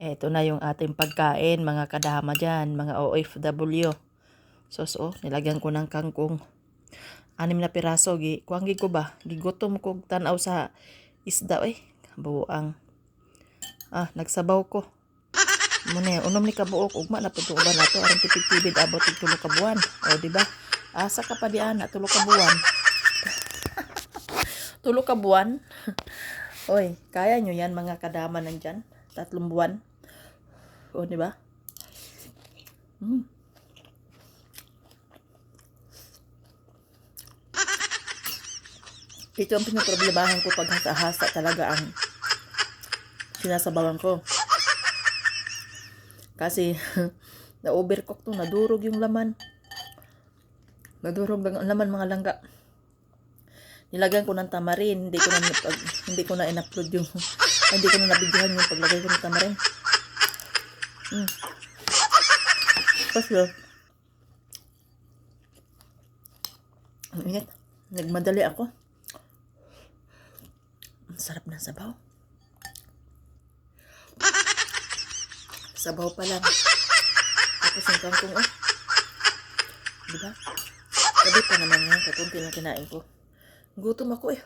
Eto na yung ating pagkain, mga kadama dyan, mga OFW. So, so, nilagyan ko ng kangkong. Anim na piraso, gi, kuwanggi ko ba? Gigutom ko tanaw sa isda, eh. Buang. Ah, nagsabaw ko. Muna unom ni kabuok, ugma na pito ba nato, aron tipid-tipid abot tig tulo ka buwan. O, di ba? Asa ka pa diyan na tulo ka buwan. tulo ka buwan. Oy, kaya nyo yan mga kadama nandyan. Tatlong buwan. O, di ba? Mm. Ito ang pinaproblemahan ko pag hasa-hasa talaga ang sinasabawan ko. Kasi, na-overcook to, nadurog yung laman. Nadurog ang laman mga langga. Nilagyan ko ng tamarin, hindi ko na hindi ko na in-upload yung hindi ko na nabigyan yung paglagay ko ng tamarin. Mm. Kasi, ang init. Nagmadali ako. Ang sarap ng sabaw. Sabaw pa lang. Tapos yung kangkong, oh. Diba? Sabi pa naman yan, kakunti lang kinain ko. Gutom ako eh.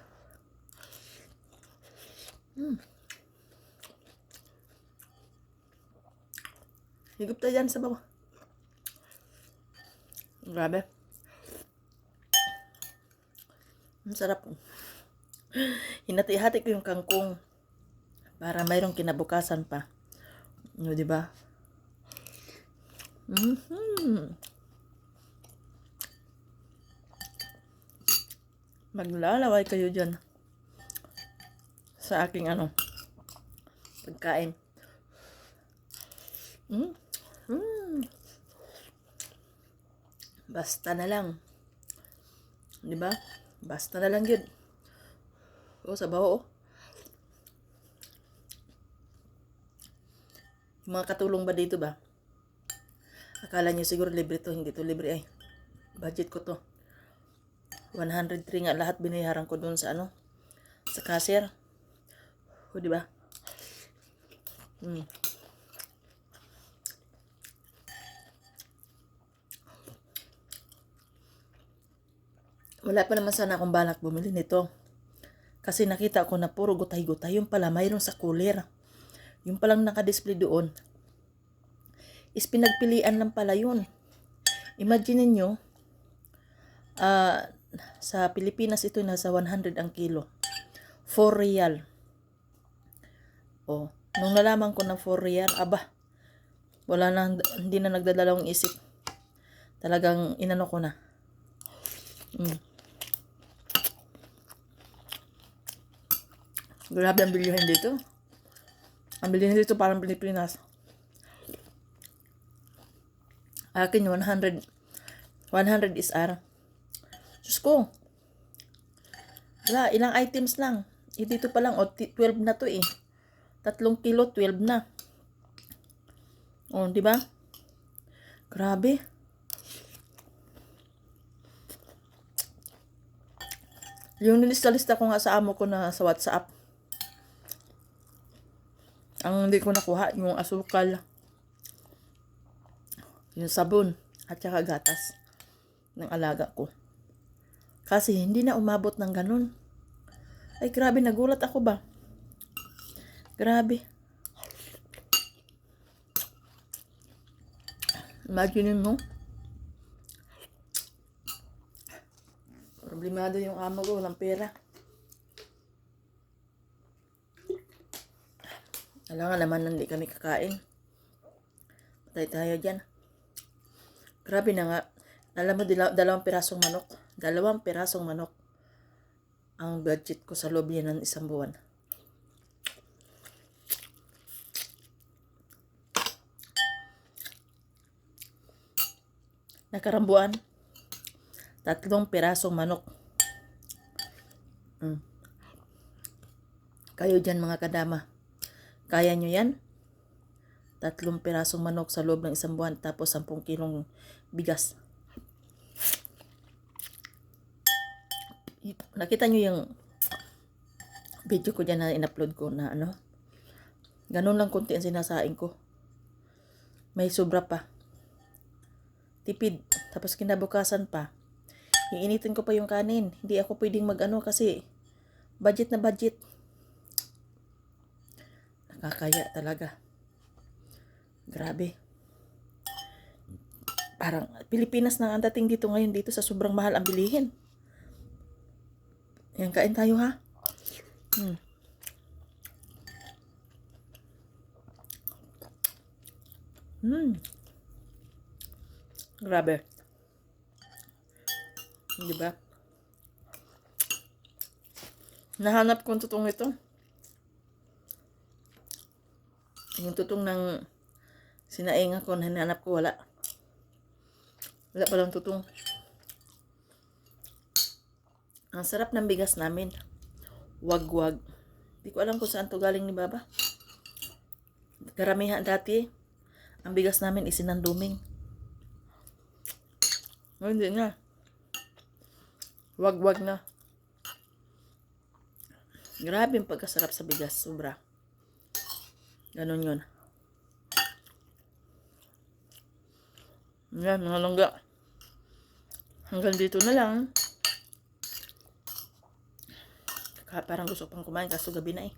Hmm. Higop tayo dyan sa baba. Grabe. Ang sarap. Hinati-hati ko yung kangkong para mayroong kinabukasan pa. No, di ba? Mhm. Maglalaway kayo dyan sa aking ano pagkain. Mm. Mm. Basta na lang. Di ba? Basta na lang yun. O, sabaw, oh. Mga katulong ba dito ba? Akala nyo siguro libre to, hindi to libre ay. Budget ko to. 103 nga lahat binayaran ko doon sa ano, sa cashier. O, di ba? Hmm. Wala pa naman sana akong balak bumili nito. Kasi nakita ko na puro gutay-gutay. Yung pala, mayroon sa cooler. Yung palang nakadisplay doon. Is pinagpilian lang pala yun. Imagine niyo uh, sa Pilipinas ito nasa 100 ang kilo. 4 real. Oh, nung nalaman ko ng 4 real, aba, wala na, hindi na nagdadalawang isip. Talagang inano ko na. Mm. Grabe ang bilihan dito. Ang bilihan dito parang Pilipinas. Akin 100 100 is R. Diyos ko. Wala, ilang items lang. Eh, dito pa lang, oh, 12 na to eh. Tatlong kilo, 12 na. Oh, di ba? Grabe. Yung nilista-lista ko nga sa amo ko na sa WhatsApp. Ang hindi ko nakuha, yung asukal, yung sabon, at saka gatas ng alaga ko. Kasi hindi na umabot ng ganun. Ay, grabe, nagulat ako ba? Grabe. Imagine mo. Problemado yung amo ko, walang pera. Alam nga naman, hindi kami kakain. Patay tayo dyan. Grabe na nga. Alam mo, dalawang pirasong manok. Dalawang pirasong manok. Ang budget ko sa loob yan ng isang buwan. Nakarambuan. Tatlong pirasong manok. Mm. Kayo dyan mga kadama. Kaya nyo yan? Tatlong pirasong manok sa loob ng isang buwan tapos 10 kilong bigas. Nakita nyo yung video ko dyan na in-upload ko na ano? Ganun lang konti ang sinasaing ko. May sobra pa. Tipid. Tapos kinabukasan pa. Iinitin ko pa yung kanin. Hindi ako pwedeng mag-ano kasi budget na budget. Nakakaya talaga. Grabe. Parang Pilipinas na ang dating dito ngayon dito sa sobrang mahal ang bilihin. Yan, kain tayo ha. Hmm. Hmm. Grabe. Di? Nahanap ko ang tutong ito. Yung tutong ng sinaing ako, hinanap ko, wala. Wala palang tutong. Ang sarap ng bigas namin. Wag-wag. Di ko alam kung saan to galing ni Baba. Karamihan dati, ang bigas namin isinanduming. Oh, hindi na. Wag-wag na. Grabe yung pagkasarap sa bigas. Sobra. Ganon yun. Yan, mga langga. Hanggang dito na lang. Parang gusto pang kumain kaso gabi na eh.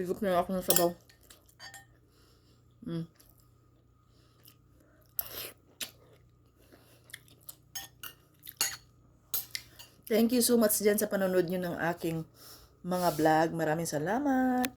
Higop na ako ng sabaw. Mm. Thank you so much dyan sa panonood nyo ng aking mga vlog. Maraming salamat.